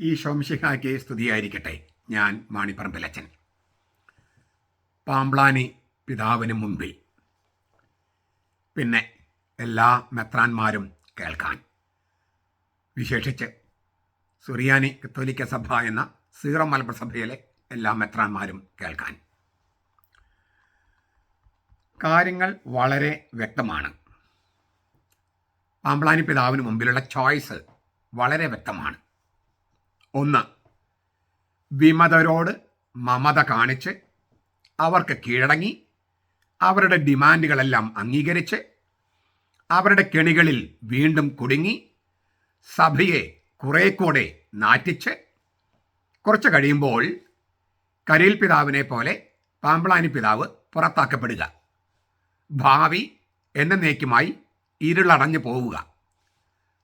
ഈ ശോംശിഹായ്ക്ക് സ്തുതിയായിരിക്കട്ടെ. ഞാൻ മാണിപ്പറമ്പിലച്ചൻ പാമ്പ്ലാനി പിതാവിന് മുമ്പിൽ പിന്നെ എല്ലാ മെത്രാന്മാരും കേൾക്കാൻ. വിശേഷിച്ച് സുറിയാനി കത്തോലിക്ക സഭ എന്ന സീറോ മലബാർ സഭയിലെ എല്ലാ മെത്രാന്മാരും കേൾക്കാൻ. കാര്യങ്ങൾ വളരെ വ്യക്തമാണ്. പാമ്പ്ലാനി പിതാവിന് മുമ്പിലുള്ള ചോയ്സ് വളരെ വ്യക്തമാണ്. ഒന്ന്. വിമതരോട് മമത കാണിച്ച് അവർക്ക് കീഴടങ്ങി അവരുടെ ഡിമാൻഡുകളെല്ലാം അംഗീകരിച്ച് അവരുടെ കെണികളിൽ വീണ്ടും കുടുങ്ങി സഭയെ കുറെ കൂടെ നാറ്റിച്ച് കുറച്ച് കഴിയുമ്പോൾ കരീൽ പിതാവിനെ പോലെ പാമ്പ്ളാനി പിതാവ് പുറത്താക്കപ്പെടുക. ഭാവി എന്നേക്കുമായി ഇരുളടഞ്ഞു പോവുക.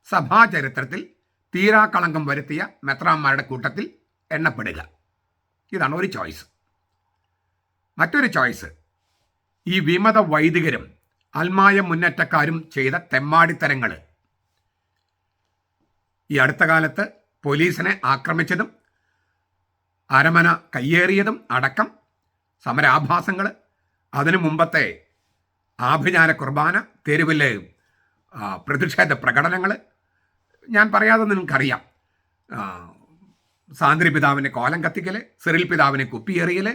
സഭാചരിത്രത്തിൽ തീരാക്കളങ്കം വരുത്തിയ മെത്രാന്മാരുടെ കൂട്ടത്തിൽ എണ്ണപ്പെടുക. ഇതാണ് ഒരു ചോയ്സ്. മറ്റൊരു ചോയ്സ് ഈ വിമത വൈദികരും അൽമായ മുന്നേറ്റക്കാരും ചെയ്ത തെമ്മാടിത്തരങ്ങൾ ഈ അടുത്ത കാലത്ത് പോലീസിനെ ആക്രമിച്ചതും അരമന കയ്യേറിയതും അടക്കം സമരാഭാസങ്ങൾ അതിനു മുമ്പത്തെ ആഭിചാര കുർബാന തെരുവിലെ പ്രതിഷേധ പ്രകടനങ്ങൾ ഞാൻ പറയാതെ നിങ്ങൾക്കറിയാം. സാന്ദ്രി പിതാവിന്റെ കോലം കത്തിക്കൽ സിറിൽ പിതാവിനെ കുപ്പിയെറിയൽ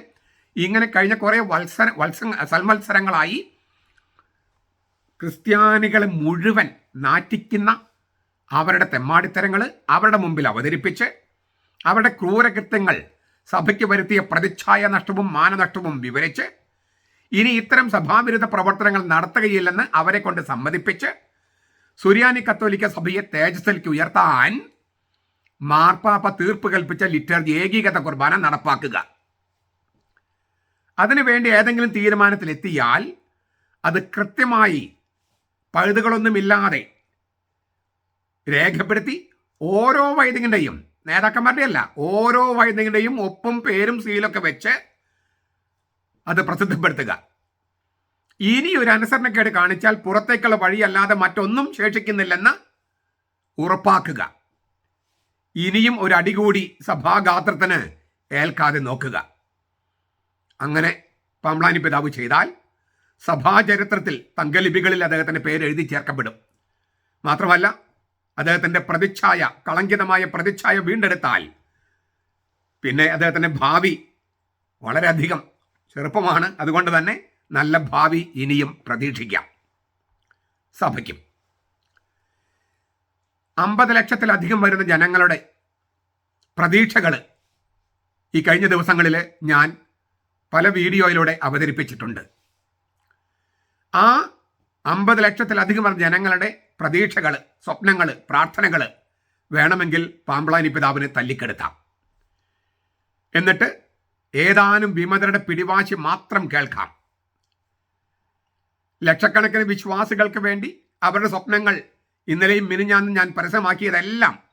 ഇങ്ങനെ കഴിഞ്ഞ കുറേ വത്സര വത്സ സൽമത്സരങ്ങളായി ക്രിസ്ത്യാനികളെ മുഴുവൻ നാറ്റിക്കുന്ന അവരുടെ തെമ്മാടിത്തരങ്ങൾ അവരുടെ മുമ്പിൽ അവതരിപ്പിച്ച് അവരുടെ ക്രൂരകൃത്യങ്ങൾ സഭയ്ക്ക് വരുത്തിയ പ്രതിച്ഛായ നഷ്ടവും മാനനഷ്ടവും വിവരിച്ച് ഇനി ഇത്തരം സഭാവിരുദ്ധ പ്രവർത്തനങ്ങൾ നടത്തുകയില്ലെന്ന് അവരെ കൊണ്ട് സമ്മതിപ്പിച്ച് സുറിയാനി കത്തോലിക്ക സഭയെ തേജസ്സിലേക്ക് ഉയർത്താൻ മാർപ്പാപ്പ തീർപ്പ് കൽപ്പിച്ച ലിറ്റർജി ഏകീകൃത കുർബാന നടപ്പാക്കുക. അതിനുവേണ്ടി ഏതെങ്കിലും തീരുമാനത്തിലെത്തിയാൽ അത് കൃത്യമായി പഴുതുകളൊന്നുമില്ലാതെ രേഖപ്പെടുത്തി ഓരോ വൈദികന്റെയും നേതാക്കന്മാരുടെ അല്ല ഓരോ വൈദികന്റെയും ഒപ്പും പേരും സീലൊക്കെ വെച്ച് അത് പ്രസിദ്ധപ്പെടുത്തുക. ഇനി ഒരു അനുസരണക്കേട് കാണിച്ചാൽ പുറത്തേക്കുള്ള വഴിയല്ലാതെ മറ്റൊന്നും ശേഷിക്കുന്നില്ലെന്ന് ഉറപ്പാക്കുക. ഇനിയും ഒരു അടി കൂടി സഭാഗാത്രത്തിന് ഏൽക്കാതെ നോക്കുക. അങ്ങനെ പാമ്പ്ലാനി പിതാവ് ചെയ്താൽ സഭാചരിത്രത്തിൽ തങ്കലിപികളിൽ അദ്ദേഹത്തിന്റെ പേര് എഴുതി ചേർക്കപ്പെടും. മാത്രമല്ല അദ്ദേഹത്തിന്റെ പ്രതിച്ഛായ കളങ്കിതമായ പ്രതിച്ഛായ വീണ്ടെടുത്താൽ പിന്നെ അദ്ദേഹത്തിന്റെ ഭാവി വളരെയധികം ചെറുപ്പമാണ്. അതുകൊണ്ട് തന്നെ നല്ല ഭാവി ഇനിയും പ്രതീക്ഷിക്കാം. സഭയ്ക്കും. അമ്പത് ലക്ഷത്തിലധികം വരുന്ന ജനങ്ങളുടെ പ്രതീക്ഷകൾ ഈ കഴിഞ്ഞ ദിവസങ്ങളിൽ ഞാൻ പല വീഡിയോയിലൂടെ അവതരിപ്പിച്ചിട്ടുണ്ട്. ആ അമ്പത് ലക്ഷത്തിലധികം വരുന്ന ജനങ്ങളുടെ പ്രതീക്ഷകൾ സ്വപ്നങ്ങൾ പ്രാർത്ഥനകൾ വേണമെങ്കിൽ പാമ്പ്ളാനി പിതാവിനെ തല്ലിക്കെടുത്താം. എന്നിട്ട് ഏതാനും വിമതരുടെ പിടിവാശി മാത്രം കേൾക്കാം. ലക്ഷക്കണക്കിന് വിശ്വാസികൾക്ക് വേണ്ടി അവരുടെ സ്വപ്നങ്ങൾ ഇന്നലെയും മിനിഞ്ഞാന്നും ഞാൻ പരസ്യമാക്കിയതെല്ലാം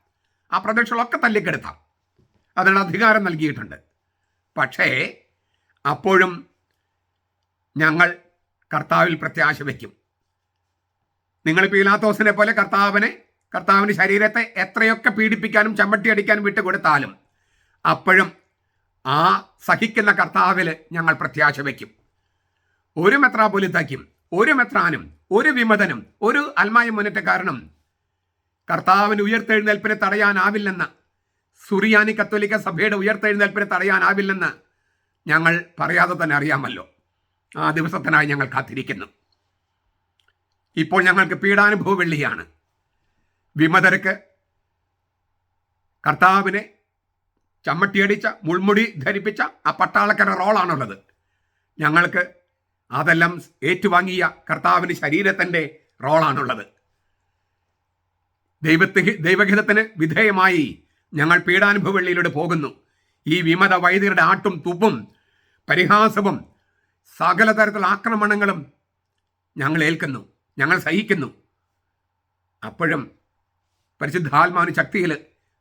ആ പ്രതീക്ഷകളൊക്കെ തല്ലിക്കെടുത്താം. അതിനുള്ള അധികാരം നൽകിയിട്ടുണ്ട്. പക്ഷേ അപ്പോഴും ഞങ്ങൾ കർത്താവിൽ പ്രത്യാശ വയ്ക്കും. നിങ്ങൾ പീലാത്തോസിനെ പോലെ കർത്താവിനെ കർത്താവിന്റെ ശരീരത്തെ എത്രയൊക്കെ പീഡിപ്പിക്കാനും ചമ്മട്ടിയടിക്കാനും വിട്ടു വിട്ടുകൊടുത്താലും അപ്പോഴും ആ സഹിക്കുന്ന കർത്താവിൽ ഞങ്ങൾ പ്രത്യാശ വയ്ക്കും. ഒരു മെത്രാപൊലിത്തയ്ക്കും ഒരു മെത്രാനും ഒരു വിമതനും ഒരു അൽമായ മുന്നേറ്റക്കാരനും കർത്താവിന് ഉയർത്തെഴുന്നേൽപ്പിനെ തടയാനാവില്ലെന്ന് സുറിയാനി കത്തോലിക്ക സഭയുടെ ഉയർത്തെഴുന്നേൽപ്പിനെ തടയാനാവില്ലെന്ന് ഞങ്ങൾ പറയാതെ തന്നെ അറിയാമല്ലോ. ആ ദിവസത്തിനായി ഞങ്ങൾ കാത്തിരിക്കുന്നു. ഇപ്പോൾ ഞങ്ങൾക്ക് പീഡാനുഭവ വെള്ളിയാണ്. വിമതർക്ക് കർത്താവിനെ ചമ്മട്ടിയടിച്ച മുൾമുടി ധരിപ്പിച്ച ആ പട്ടാളക്കര റോളാണുള്ളത്. ഞങ്ങൾക്ക് അതെല്ലാം ഏറ്റുവാങ്ങിയ കർത്താവിന് ശരീരത്തിന്റെ റോളാണുള്ളത്. ദൈവത്തെ ദൈവഹിതത്തിന് വിധേയമായി ഞങ്ങൾ പീഡാനുഭവ വെള്ളിയിലൂടെ പോകുന്നു. ഈ വിമത വൈദികരുടെ ആട്ടും തുപ്പും പരിഹാസവും സകല തരത്തിലുള്ള ആക്രമണങ്ങളും ഞങ്ങൾ ഏൽക്കുന്നു ഞങ്ങൾ സഹിക്കുന്നു. അപ്പോഴും പരിശുദ്ധാത്മാവിന് ശക്തിയിൽ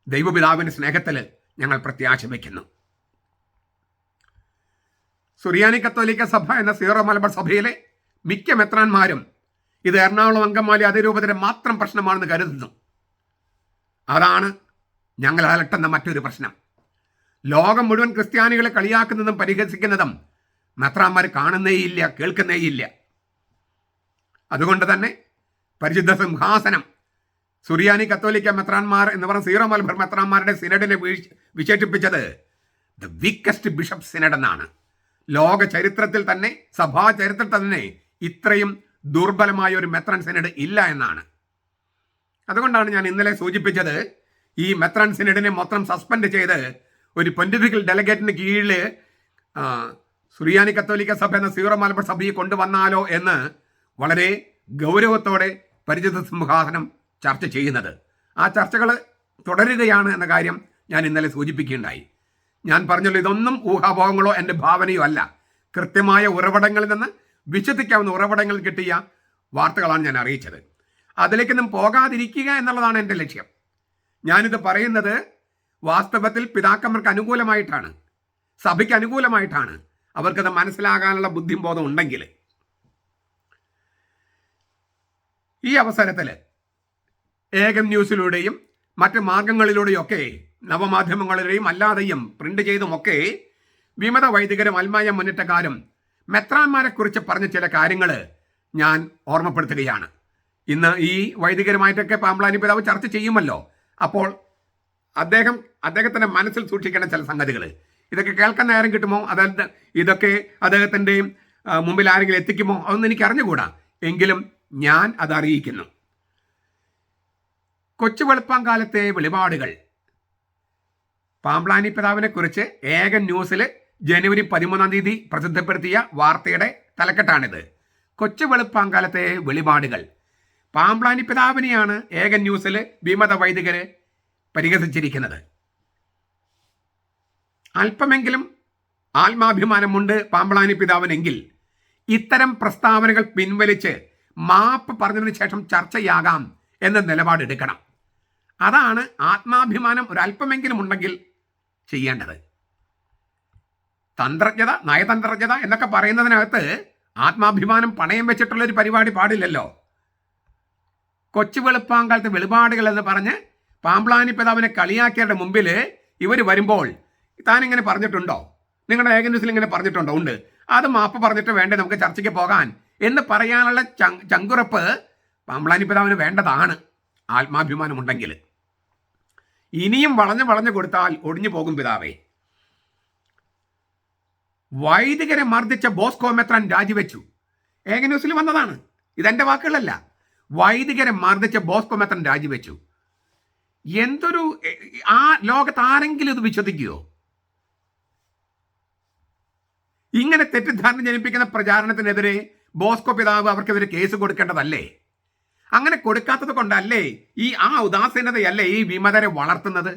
ദൈവപിതാവിന്റെ സ്നേഹത്തിൽ ഞങ്ങൾ പ്രത്യാശ വയ്ക്കുന്നു. സുറിയാനി കത്തോലിക്ക സഭ എന്ന സീറോ മലബാർ സഭയിലെ മിക്ക മെത്രാന്മാരും ഇത് എറണാകുളം അങ്കമാലി അതിരൂപതയുടെ മാത്രം പ്രശ്നമാണെന്ന് കരുതുന്നു. അതാണ് ഞങ്ങൾ അലട്ടുന്ന മറ്റൊരു പ്രശ്നം. ലോകം മുഴുവൻ ക്രിസ്ത്യാനികളെ കളിയാക്കുന്നതും പരിഹസിക്കുന്നതും മെത്രാന്മാർ കാണുന്നേയില്ല കേൾക്കുന്നേയില്ല. അതുകൊണ്ട് തന്നെ പരിശുദ്ധ സിംഹാസനം സുറിയാനി കത്തോലിക്ക മെത്രാന്മാർ എന്ന് പറഞ്ഞ സീറോ മലബാർ മെത്രാന്മാരുടെ സിനഡിനെ വിശേഷിപ്പിച്ചത് ദ വീക്കസ്റ്റ് ബിഷപ്പ് സിനഡ് എന്നാണ്. ലോക ചരിത്രത്തിൽ തന്നെ സഭാ ചരിത്രത്തിൽ തന്നെ ഇത്രയും ദുർബലമായ ഒരു മെത്രൻ സിനഡ് ഇല്ല എന്നാണ്. അതുകൊണ്ടാണ് ഞാൻ ഇന്നലെ സൂചിപ്പിച്ചത് ഈ മെത്രൻ സിനഡിനെ മൊത്തം സസ്പെൻഡ് ചെയ്ത് ഒരു പൊന്റിഫിക്കൽ ഡെലഗേറ്റിന് കീഴിൽ സുറിയാനി കത്തോലിക്ക സഭ എന്ന സീറോ മലബാർ സഭയെ കൊണ്ടുവന്നാലോ എന്ന് വളരെ ഗൗരവത്തോടെ പരിചിത സിംഹാസനം ചർച്ച ചെയ്യുന്നത്. ആ ചർച്ചകൾ തുടരുകയാണ് എന്ന കാര്യം ഞാൻ ഇന്നലെ സൂചിപ്പിക്കുകയുണ്ടായി. ഞാൻ പറഞ്ഞല്ലോ ഇതൊന്നും ഊഹാഭോഹങ്ങളോ എന്റെ ഭാവനയോ അല്ല. കൃത്യമായ ഉറവിടങ്ങളിൽ നിന്ന് വിശ്വസിക്കാവുന്ന ഉറവിടങ്ങളിൽ കിട്ടിയ വാർത്തകളാണ് ഞാൻ അറിയിച്ചത്. അതിലേക്കൊന്നും പോകാതിരിക്കുക എന്നുള്ളതാണ് എന്റെ ലക്ഷ്യം. ഞാനിത് പറയുന്നത് വാസ്തവത്തിൽ പിതാക്കന്മാർക്ക് അനുകൂലമായിട്ടാണ് സഭയ്ക്ക് അനുകൂലമായിട്ടാണ്. അവർക്കത് മനസ്സിലാകാനുള്ള ബുദ്ധിബോധം ഉണ്ടെങ്കിൽ. ഈ അവസരത്തിൽ ഏകം ന്യൂസിലൂടെയും മറ്റ് മാർഗങ്ങളിലൂടെയൊക്കെ നവമാധ്യമങ്ങളിലെയും അല്ലാതെയും പ്രിന്റ് ചെയ്തുമൊക്കെ വിമത വൈദികരും അൽമായ മുന്നേറ്റക്കാരും മെത്രാന്മാരെക്കുറിച്ച് പറഞ്ഞ ചില കാര്യങ്ങൾ ഞാൻ ഓർമ്മപ്പെടുത്തുകയാണ്. ഇന്ന് ഈ വൈദികരുമായിട്ടൊക്കെ പാമ്പ്ലാനി പിതാവ് ചർച്ച ചെയ്യുമല്ലോ. അപ്പോൾ അദ്ദേഹം അദ്ദേഹത്തിന്റെ മനസ്സിൽ സൂക്ഷിക്കേണ്ട ചില സംഗതികൾ ഇതൊക്കെ കേൾക്കാൻ നേരം കിട്ടുമോ? അതായത് ഇതൊക്കെ അദ്ദേഹത്തിന്റെ ആ, മുമ്പിൽ ആരെങ്കിലും എത്തിക്കുമോ? അതൊന്നും എനിക്ക് അറിഞ്ഞുകൂടാ. എങ്കിലും ഞാൻ അത് അറിയിക്കുന്നു കൊച്ചു വെളുപ്പാങ്കാലത്തെ വെളിപാടുകൾ. പാമ്പ്ലാനി പിതാവിനെ കുറിച്ച് ഏക ന്യൂസിൽ ജനുവരി പതിമൂന്നാം തീയതി പ്രസിദ്ധപ്പെടുത്തിയ വാർത്തയുടെ തലക്കെട്ടാണിത്. കൊച്ചു വെളുപ്പാങ്കാലത്തെ വെളിപാടുകൾ. പാമ്പ്ലാനി പിതാവിനെയാണ് ഏക ന്യൂസിൽ വിമത വൈദികര് പരിഹസിച്ചിരിക്കുന്നത്. അല്പമെങ്കിലും ആത്മാഭിമാനമുണ്ട് പാമ്പളാനി പിതാവിനെങ്കിൽ ഇത്തരം പ്രസ്താവനകൾ പിൻവലിച്ച് മാപ്പ് പറഞ്ഞതിന് ശേഷം ചർച്ചയാകാം എന്ന നിലപാടെടുക്കണം. അതാണ് ആത്മാഭിമാനം ഒരല്പമെങ്കിലും ഉണ്ടെങ്കിൽ ചെയ്യേണ്ടത്. തന്ത്രജ്ഞത നയതന്ത്രജ്ഞത എന്നൊക്കെ പറയുന്നതിനകത്ത് ആത്മാഭിമാനം പണയം വെച്ചിട്ടുള്ള ഒരു പരിപാടി പാടില്ലല്ലോ. കൊച്ചു വെളുപ്പാങ്കാലത്ത് വെളിപാടുകൾ എന്ന് പറഞ്ഞ് പാമ്പ്ലാനി പിതാവിനെ കളിയാക്കിയവരുടെ മുമ്പിൽ ഇവർ വരുമ്പോൾ താനിങ്ങനെ പറഞ്ഞിട്ടുണ്ടോ? നിങ്ങളുടെ ഏകന്യൂസിൽ ഇങ്ങനെ പറഞ്ഞിട്ടുണ്ടോ? ഉണ്ട്. അത് മാപ്പ് പറഞ്ഞിട്ട് വേണ്ടേ നമുക്ക് ചർച്ചയ്ക്ക് പോകാൻ? എന്ന് പറയാനുള്ള ചങ്- ചങ്കുറപ്പ് പാമ്പ്ലാനി പിതാവിന് വേണ്ടതാണ്. ആത്മാഭിമാനമുണ്ടെങ്കിൽ. ഇനിയും വളഞ്ഞു വളഞ്ഞു കൊടുത്താൽ ഒടിഞ്ഞു പോകും പിതാവേ. വൈദികരെ മർദ്ദിച്ച ബോസ്കോ മെത്രാൻ രാജിവെച്ചു. ഏക ന്യൂസിൽ വന്നതാണ്. ഇതെന്റെ വാക്കുകളല്ല. വൈദികരെ മർദ്ദിച്ച ബോസ്കോ മെത്രാൻ രാജിവെച്ചു. എന്തൊരു ആ ലോകത്ത് ആരെങ്കിലും ഇത് വിശ്വസിക്കുകയോ ഇങ്ങനെ തെറ്റിദ്ധാരണ ജനിപ്പിക്കുന്ന പ്രചാരണത്തിനെതിരെ ബോസ്കോ പിതാവ് അവർക്കെതിരെ കേസ് കൊടുക്കേണ്ടതല്ലേ? അങ്ങനെ കൊടുക്കാത്തത് കൊണ്ടല്ലേ ഈ ആ ഉദാസീനതയല്ലേ ഈ വിമതരെ വളർത്തുന്നത്?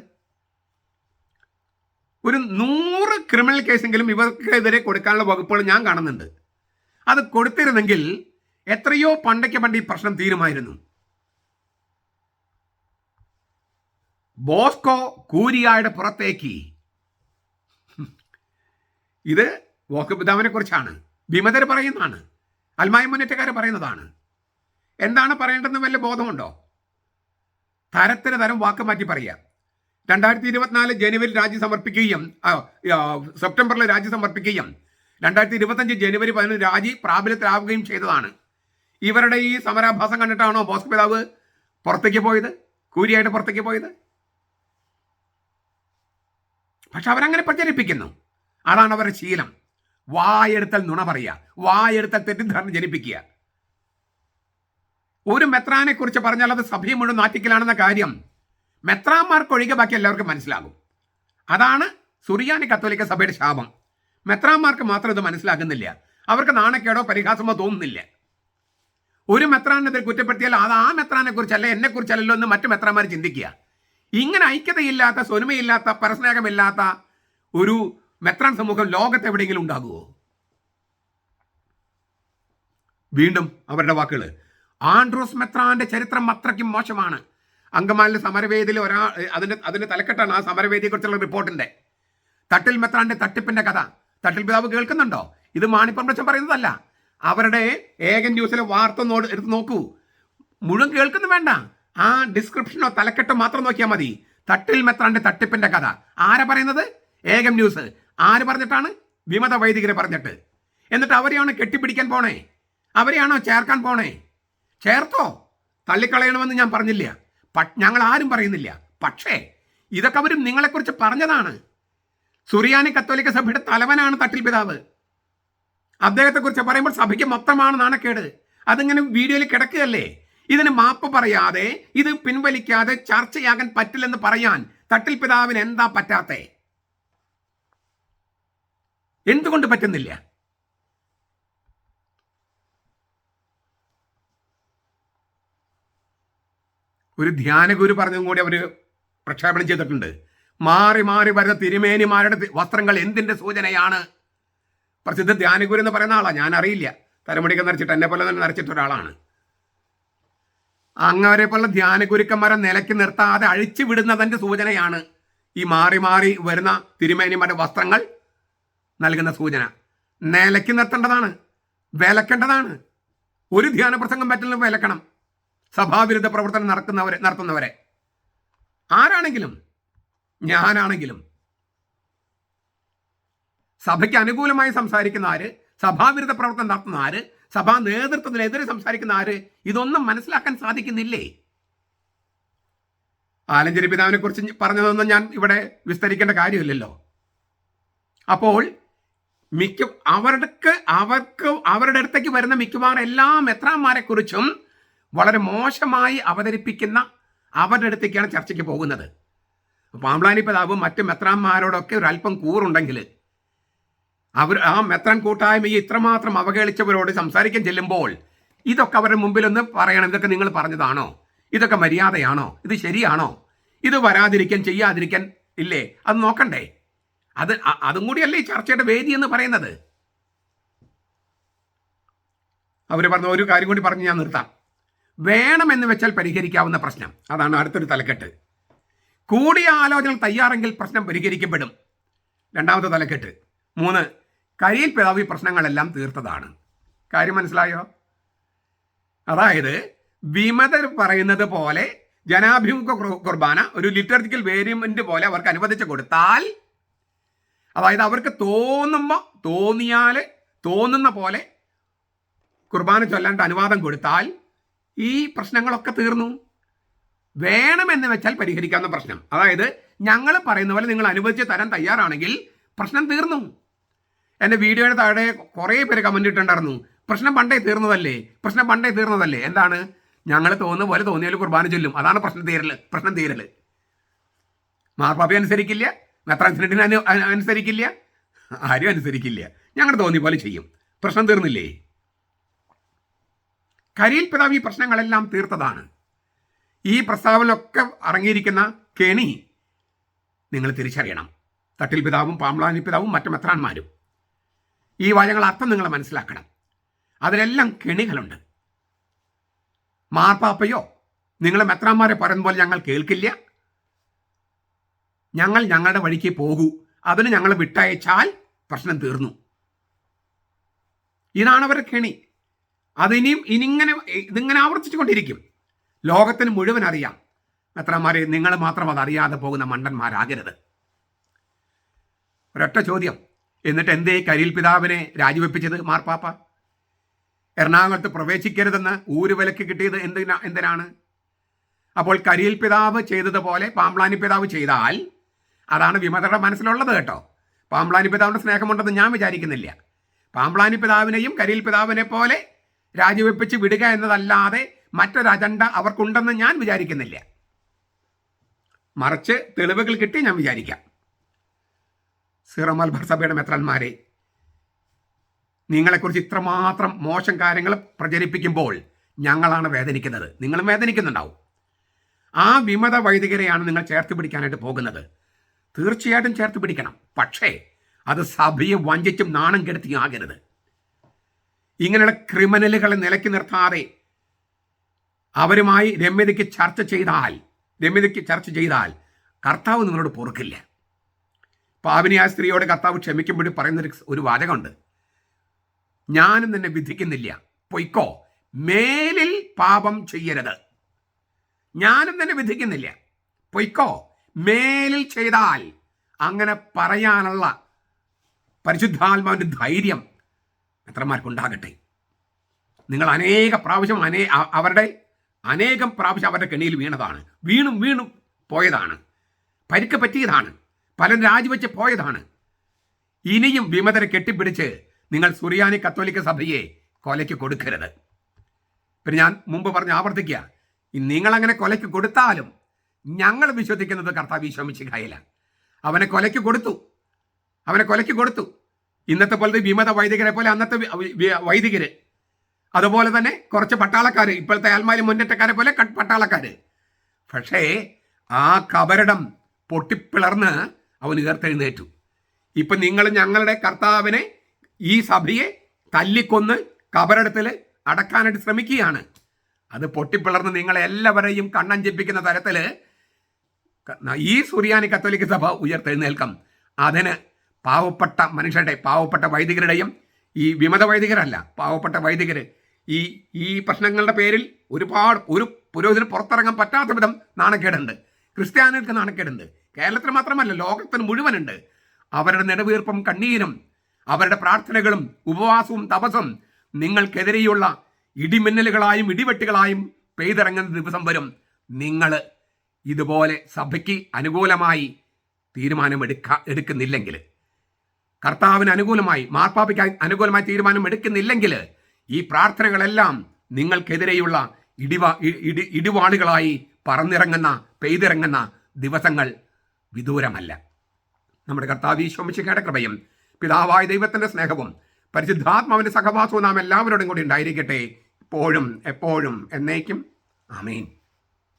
ഒരു നൂറ് ക്രിമിനൽ കേസെങ്കിലും ഇവർക്കെതിരെ കൊടുക്കാനുള്ള വകുപ്പുകൾ ഞാൻ കാണുന്നുണ്ട്. അത് കൊടുത്തിരുന്നെങ്കിൽ എത്രയോ പണ്ടയ്ക്ക് പണ്ട് ഈ പ്രശ്നം തീരുമായിരുന്നു. ബോസ്കോ കൂരിയായുടെ പുറത്തേക്ക്. ഇത് ബോസ്കോ പിതാവിനെ കുറിച്ചാണ്. വിമതർ പറയുന്നതാണ്. അൽമായ മുന്നേറ്റക്കാർ പറയുന്നതാണ്. എന്താണ് പറയേണ്ടതെന്ന് വല്ല ബോധമുണ്ടോ? തരത്തിന് തരം വാക്ക് മാറ്റി പറയാം രണ്ടായിരത്തി ഇരുപത്തിനാല് ജനുവരി രാജി സമർപ്പിക്കുകയും സെപ്റ്റംബറിൽ രാജി സമർപ്പിക്കുകയും രണ്ടായിരത്തി ഇരുപത്തഞ്ച് ജനുവരി പതിനൊന്ന് രാജി പ്രാബല്യത്തിലാവുകയും ചെയ്തതാണ്. ഇവരുടെ ഈ സമരാഭാസം കണ്ടിട്ടാണോ ബോസ് പിതാവ് പുറത്തേക്ക് പോയത്? കൂരിയായിട്ട് പുറത്തേക്ക് പോയത്? പക്ഷെ അവരങ്ങനെ പ്രചരിപ്പിക്കുന്നു. അതാണ് അവരുടെ ശീലം. വായെടുത്താൽ നുണ പറയുക. വായെടുത്താൽ തെറ്റിദ്ധാരണ ജനിപ്പിക്കുക. ഒരു മെത്രാനെ കുറിച്ച് പറഞ്ഞാൽ അത് സഭയെ മുഴുവൻ നാറ്റിക്കലാണെന്ന കാര്യം മെത്രാന്മാർക്കൊഴികെ ബാക്കി എല്ലാവർക്കും മനസ്സിലാകും. അതാണ് സുറിയാനി കത്തോലിക്ക സഭയുടെ ശാപം. മെത്രാന്മാർക്ക് മാത്രം ഇത് മനസ്സിലാകുന്നില്ല. അവർക്ക് നാണക്കേടോ പരിഹാസമോ തോന്നുന്നില്ല. ഒരു മെത്രാനെതിരെ കുറ്റപ്പെടുത്തിയാൽ അത് ആ മെത്രാനെ കുറിച്ചല്ല എന്നെ കുറിച്ചല്ലല്ലോ എന്ന് മറ്റു മെത്രാന്മാർ ചിന്തിക്കുക. ഇങ്ങനെ ഐക്യതയില്ലാത്ത സ്വനുമയില്ലാത്ത പരസ്നേഹമില്ലാത്ത ഒരു മെത്രാൻ സമൂഹം ലോകത്ത് എവിടെയെങ്കിലും ഉണ്ടാകുമോ വീണ്ടും അവരുടെ വാക്കുകൾ ആൻഡ്രൂസ് മെത്രാന്റെ ചരിത്രം അത്രയ്ക്കും മോശമാണ്. അങ്കമാലിന്റെ സമരവേദിയിൽ ഒരാ അതിന്റെ അതിന്റെ തലക്കെട്ടാണ് ആ സമരവേദിയെ കുറിച്ചുള്ള റിപ്പോർട്ടിന്റെ. തട്ടിൽ മെത്രാന്റെ തട്ടിപ്പിന്റെ കഥ. തട്ടിൽ പിതാവ് കേൾക്കുന്നുണ്ടോ? ഇത് മാണിപ്പമ്പ്രച്ചൻ പറയുന്നതല്ല. അവരുടെ ഏകൻ ന്യൂസിലെ വാർത്ത നോ എടുത്ത് നോക്കൂ. മുഴുവൻ കേൾക്കുന്നു വേണ്ട. ആ ഡിസ്ക്രിപ്ഷനോ തലക്കെട്ടോ മാത്രം നോക്കിയാൽ മതി. തട്ടിൽ മെത്രാന്റെ തട്ടിപ്പിന്റെ കഥ. ആരാ പറയുന്നത്? ഏകം ന്യൂസ്. ആര് പറഞ്ഞിട്ടാണ്? വിമത വൈദികരെ പറഞ്ഞിട്ട്. എന്നിട്ട് അവരെയാണ് കെട്ടിപ്പിടിക്കാൻ പോണേ. അവരെയാണോ ചേർക്കാൻ പോണേ? ചേർത്തോ? തള്ളിക്കളയണമെന്ന് ഞാൻ പറഞ്ഞില്ല. ഞങ്ങൾ ആരും പറയുന്നില്ല. പക്ഷേ ഇതൊക്കെ അവരും നിങ്ങളെക്കുറിച്ച് പറഞ്ഞതാണ്. സുറിയാനി കത്തോലിക്ക സഭയുടെ തലവനാണ് തട്ടിൽ പിതാവ്. അദ്ദേഹത്തെക്കുറിച്ച് പറയുമ്പോൾ സഭയ്ക്ക് മൊത്തമാണ് നാണക്കേട്. അതിങ്ങനെ വീഡിയോയിൽ കിടക്കുകയല്ലേ? ഇതിന് മാപ്പ് പറയാതെ ഇത് പിൻവലിക്കാതെ ചർച്ചയാകാൻ പറ്റില്ലെന്ന് പറയാൻ തട്ടിൽ പിതാവിന് എന്താ പറ്റാത്തേ? എന്തുകൊണ്ട് പറ്റുന്നില്ല? ഒരു ധ്യാനഗുരു പറഞ്ഞതും കൂടി അവർ പ്രക്ഷേപണം ചെയ്തിട്ടുണ്ട്. മാറി മാറി വരുന്ന തിരുമേനിമാരുടെ വസ്ത്രങ്ങൾ എന്തിന്റെ സൂചനയാണ്? പ്രസിദ്ധ ധ്യാനഗുരു എന്ന് പറയുന്ന ആളാണ് ഞാൻ അറിയില്ല തലമുടിക്ക് നിറച്ചിട്ട് എന്നെ പോലെ തന്നെ നിറച്ചിട്ട ഒരാളാണ്. അങ്ങനെ പോലെ ധ്യാനഗുരുക്കന്മാരെ നിലയ്ക്ക് നിർത്താതെ അഴിച്ചു വിടുന്നതിന്റെ സൂചനയാണ് ഈ മാറി മാറി വരുന്ന തിരുമേനിമാരുടെ വസ്ത്രങ്ങൾ നൽകുന്ന സൂചന. നിലയ്ക്ക് നിർത്തേണ്ടതാണ് വിലക്കേണ്ടതാണ്. ഒരു ധ്യാന പ്രസംഗം പറ്റില്ല വിലക്കണം. സഭാവിരുദ്ധ പ്രവർത്തനം നടക്കുന്നവരെ നടത്തുന്നവരെ. ആരാണെങ്കിലും ഞാനാണെങ്കിലും സഭയ്ക്ക് അനുകൂലമായി സംസാരിക്കുന്ന ആര് സഭാവിരുദ്ധ പ്രവർത്തനം നടത്തുന്ന ആര് സഭാ നേതൃത്വത്തിനെതിരെ സംസാരിക്കുന്ന ആര് ഇതൊന്നും മനസ്സിലാക്കാൻ സാധിക്കുന്നില്ലേ? ആലഞ്ചേരി പിതാവിനെ കുറിച്ച് പറഞ്ഞതൊന്നും ഞാൻ ഇവിടെ വിസ്തരിക്കേണ്ട കാര്യമില്ലല്ലോ. അപ്പോൾ മിക്ക അവർക്ക് അവർക്ക് അവരുടെ അടുത്തേക്ക് വരുന്ന മിക്കവാറും എല്ലാ മെത്രാന്മാരെ കുറിച്ചും വളരെ മോശമായി അവതരിപ്പിക്കുന്ന അവരുടെ അടുത്തേക്കാണ് ചർച്ചയ്ക്ക് പോകുന്നത്. പാമ്പ്ലാനി പിതാവും മറ്റ് മെത്രാന്മാരോടൊക്കെ ഒരു അല്പം കൂറുണ്ടെങ്കിൽ അവർ ആ മെത്രാൻ കൂട്ടായ്മയെ ഇത്രമാത്രം അവഹേളിച്ചവരോട് സംസാരിക്കാൻ ചെല്ലുമ്പോൾ ഇതൊക്കെ അവരുടെ മുമ്പിലൊന്ന് പറയണം. ഇതൊക്കെ നിങ്ങൾ പറഞ്ഞതാണോ? ഇതൊക്കെ മര്യാദയാണോ? ഇത് ശരിയാണോ? ഇത് വരാതിരിക്കാൻ ചെയ്യാതിരിക്കാൻ ഇല്ലേ? അത് നോക്കണ്ടേ. അത് അതും കൂടിയല്ലേ ഈ ചർച്ചയുടെ വേദി എന്ന് പറയുന്നത്. അവർ പറഞ്ഞ ഒരു കാര്യം കൂടി പറഞ്ഞ് ഞാൻ നിർത്താം. വേണമെന്ന് വെച്ചാൽ പരിഹരിക്കാവുന്ന പ്രശ്നം. അതാണ് അടുത്തൊരു തലക്കെട്ട്. കൂടിയ ആലോചന തയ്യാറെങ്കിൽ പ്രശ്നം പരിഹരിക്കപ്പെടും. രണ്ടാമത്തെ തലക്കെട്ട്. മൂന്ന് കരിയിൽ പിതാവ് ഈ പ്രശ്നങ്ങളെല്ലാം തീർത്തതാണ്. കാര്യം മനസ്സിലായോ? അതായത് വിമതർ പറയുന്നത് പോലെ ജനാഭിമുഖ കുർ- കുർബാന ഒരു ലിറ്റർജിക്കൽ വേരിയമെന്റ് പോലെ അവർക്ക് അനുവദിച്ചു കൊടുത്താൽ അതായത് അവർക്ക് തോന്നുമ്പോൾ തോന്നിയാൽ തോന്നുന്ന പോലെ കുർബാന ചൊല്ലാണ്ട് അനുവാദം കൊടുത്താൽ ഈ പ്രശ്നങ്ങളൊക്കെ തീർന്നു. വേണമെന്ന് വെച്ചാൽ പരിഹരിക്കാവുന്ന പ്രശ്നം. അതായത് ഞങ്ങൾ പറയുന്ന പോലെ നിങ്ങൾ അനുവദിച്ച് തരാൻ തയ്യാറാണെങ്കിൽ പ്രശ്നം തീർന്നു. എന്റെ വീഡിയോയുടെ താഴെ കുറേ പേര് കമന്റ് ഇട്ടുണ്ടായിരുന്നു പ്രശ്നം പണ്ടേ തീർന്നതല്ലേ? പ്രശ്നം പണ്ടേ തീർന്നതല്ലേ? എന്താണ്? ഞങ്ങൾ തോന്നുന്ന പോലെ തോന്നിയാൽ കുർബാന ചൊല്ലും. അതാണ് പ്രശ്നം തീരൽ പ്രശ്നം തീരൽ. മാർപ്പാപ്പ അനുസരിക്കില്ല മെത്രാൻസിനറ്റിന് അനു അനു- അനുസരിക്കില്ല ആരും അനുസരിക്കില്ല. ഞങ്ങൾ തോന്നിയ പോലെ ചെയ്യും. പ്രശ്നം തീർന്നില്ലേ? കരിയിൽ പിതാവ് ഈ പ്രശ്നങ്ങളെല്ലാം തീർത്തതാണ്. ഈ പ്രസ്താവനയിലൊക്കെ അടങ്ങിയിരിക്കുന്ന കെണി നിങ്ങൾ തിരിച്ചറിയണം. തട്ടിൽ പിതാവും പാമ്പ്ലാനി പിതാവും മറ്റു മെത്രാന്മാരും. ഈ വാചകങ്ങൾ അർത്ഥം നിങ്ങൾ മനസ്സിലാക്കണം. അതിലെല്ലാം കെണികളുണ്ട്. മാർപ്പാപ്പയോ നിങ്ങൾ മെത്രാന്മാരെ പറയുന്ന പോലെ ഞങ്ങൾ കേൾക്കില്ല. ഞങ്ങൾ ഞങ്ങളുടെ വഴിക്ക് പോകൂ. അതിന് ഞങ്ങൾ വിട്ടയച്ചാൽ പ്രശ്നം തീർന്നു. ഇതാണ് അവരുടെ കെണി. അതിനിയും ഇനിങ്ങനെ ഇതിങ്ങനെ ആവർത്തിച്ചുകൊണ്ടിരിക്കും. ലോകത്തിന് മുഴുവൻ അറിയാം. എത്രമാരെ നിങ്ങൾ മാത്രം അത് അറിയാതെ പോകുന്ന മണ്ടന്മാരാകരുത്. ഒരൊറ്റ ചോദ്യം. എന്നിട്ട് എന്തേ കരിയിൽ പിതാവിനെ രാജിവെപ്പിച്ചത് മാർപ്പാപ്പ? എറണാകുളത്ത് പ്രവേശിക്കരുതെന്ന് ഊരുവിലക്ക് കിട്ടിയത് എന്തിനാ എന്തിനാണ്? അപ്പോൾ കരിയിൽ പിതാവ് ചെയ്തതുപോലെ പാമ്പ്ലാനി പിതാവ് ചെയ്താൽ അതാണ് വിമതരുടെ മനസ്സിലുള്ളത് കേട്ടോ. പാമ്പ്ലാനി പിതാവിന്റെ സ്നേഹമുണ്ടെന്ന് ഞാൻ വിചാരിക്കുന്നില്ല. പാമ്പ്ലാനി പിതാവിനെയും കരിയിൽ പിതാവിനെ പോലെ രാജിവെപ്പിച്ച് വിടുക എന്നതല്ലാതെ മറ്റൊരു അജണ്ട അവർക്കുണ്ടെന്ന് ഞാൻ വിചാരിക്കുന്നില്ല. മറിച്ച് തെളിവുകൾ കിട്ടി ഞാൻ വിചാരിക്കാം. സീറോ മലബാർ സഭയുടെ മെത്രന്മാരെ നിങ്ങളെക്കുറിച്ച് ഇത്രമാത്രം മോശം കാര്യങ്ങൾ പ്രചരിപ്പിക്കുമ്പോൾ ഞങ്ങളാണ് വേദനിക്കുന്നത്. നിങ്ങളും വേദനിക്കുന്നുണ്ടാവും. ആ വിമത വൈദികരെയാണ് നിങ്ങൾ ചേർത്ത് പിടിക്കാനായിട്ട് പോകുന്നത്. തീർച്ചയായിട്ടും ചേർത്ത് പിടിക്കണം. പക്ഷേ അത് സഭയെ വഞ്ചിച്ചും നാണം കെടുത്തിയും ആകരുത്. ഇങ്ങനെയുള്ള ക്രിമിനലുകളെ നിലയ്ക്ക് നിർത്താതെ അവരുമായി രമ്യതയ്ക്ക് ചർച്ച ചെയ്താൽ രമ്യതയ്ക്ക് ചർച്ച ചെയ്താൽ കർത്താവ് നിങ്ങളോട് പൊറുക്കില്ല. പാവിനി ആ സ്ത്രീയോട് കർത്താവ് ക്ഷമിക്കുമ്പോഴും പറയുന്നൊരു ഒരു വാചകമുണ്ട്. ഞാനും നിന്നെ വിധിക്കുന്നില്ല. പൊയ്ക്കോ മേലിൽ പാപം ചെയ്യരുത്. ഞാനും നിന്നെ വിധിക്കുന്നില്ല. പൊയ്ക്കോ മേലിൽ ചെയ്താൽ അങ്ങനെ പറയാനുള്ള പരിശുദ്ധാത്മാവിന്റെ ധൈര്യം എത്രമാർക്കുണ്ടാകട്ടെ നിങ്ങൾ അനേക പ്രാവശ്യം അനേ അവരുടെ അനേകം പ്രാവശ്യം അവരുടെ കെണിയിൽ വീണതാണ്. വീണും വീണും പോയതാണ്. പരിക്ക് പറ്റിയതാണ്. പലരും രാജിവെച്ച് പോയതാണ്. ഇനിയും വിമതരെ കെട്ടിപ്പിടിച്ച് നിങ്ങൾ സുറിയാനി കത്തോലിക്ക സഭയെ കൊലയ്ക്ക് കൊടുക്കരുത്. പിന്നെ ഞാൻ മുമ്പ് പറഞ്ഞ് ആവർത്തിക്കുക. നിങ്ങൾ അങ്ങനെ കൊലയ്ക്ക് കൊടുത്താലും ഞങ്ങൾ വിശ്വസിക്കുന്നത് കർത്താവ് വിശ്വമിച്ചില്ല അവനെ കൊലയ്ക്ക് കൊടുത്തു. അവനെ കൊലയ്ക്ക് കൊടുത്തു. ഇന്നത്തെ പോലത്തെ വിമത വൈദികരെ പോലെ അന്നത്തെ വൈദികര്. അതുപോലെ തന്നെ കുറച്ച് പട്ടാളക്കാർ ഇപ്പോഴത്തെ ആൽമാലി മുന്നേറ്റക്കാരെ പോലെ പട്ടാളക്കാർ പക്ഷേ ആ കബരടം പൊട്ടിപ്പിളർന്ന് അവൻ ഉയർത്തെഴുന്നേറ്റു. ഇപ്പം നിങ്ങൾ ഞങ്ങളുടെ കർത്താവിനെ ഈ സഭയെ തല്ലിക്കൊന്ന് കബരടത്തിൽ അടക്കാനായിട്ട് ശ്രമിക്കുകയാണ്. അത് പൊട്ടിപ്പിളർന്ന് നിങ്ങളെല്ലാവരെയും കണ്ണഞ്ചിപ്പിക്കുന്ന തരത്തിൽ ഈ സുറിയാനി കത്തോലിക്ക സഭ ഉയർത്തെഴുന്നേൽക്കാം. അതിന് പാവപ്പെട്ട മനുഷ്യരുടെ പാവപ്പെട്ട വൈദികരുടെയും ഈ വിമത വൈദികരല്ല പാവപ്പെട്ട വൈദികർ ഈ ഈ പ്രശ്നങ്ങളുടെ പേരിൽ ഒരുപാട് ഒരു പുരോഹിതന് പുറത്തിറങ്ങാൻ പറ്റാത്ത വിധം നാണക്കേടുണ്ട്. ക്രിസ്ത്യാനികൾക്ക് നാണക്കേടുണ്ട്. കേരളത്തിന് മാത്രമല്ല ലോകത്തിന് മുഴുവനുണ്ട്. അവരുടെ നെടുവീർപ്പും കണ്ണീരും അവരുടെ പ്രാർത്ഥനകളും ഉപവാസവും തപസ്സും നിങ്ങൾക്കെതിരെയുള്ള ഇടിമിന്നലുകളായും ഇടിവെട്ടുകളായും പെയ്തിറങ്ങുന്ന ദിവസം വരും. നിങ്ങൾ ഇതുപോലെ സഭയ്ക്ക് അനുകൂലമായി തീരുമാനമെടുക്ക എടുക്കുന്നില്ലെങ്കിൽ. കർത്താവിന് അനുകൂലമായി മാർപ്പാപ്പയ്ക്ക് അനുകൂലമായി തീരുമാനം എടുക്കുന്നില്ലെങ്കിൽ ഈ പ്രാർത്ഥനകളെല്ലാം നിങ്ങൾക്കെതിരെയുള്ള ഇടിവ ഇടി ഇടിവാളുകളായി പറന്നിറങ്ങുന്ന പെയ്തിറങ്ങുന്ന ദിവസങ്ങൾ വിദൂരമല്ല. നമ്മുടെ കർത്താവ് ഈശോമിശിഖയുടെ കൃപയും പിതാവായ ദൈവത്തിന്റെ സ്നേഹവും പരിശുദ്ധാത്മാവിന്റെ സഹവാസവും നാം എല്ലാവരോടും കൂടി ഉണ്ടായിരിക്കട്ടെ. എപ്പോഴും എപ്പോഴും എന്നേക്കും. ആമീൻ.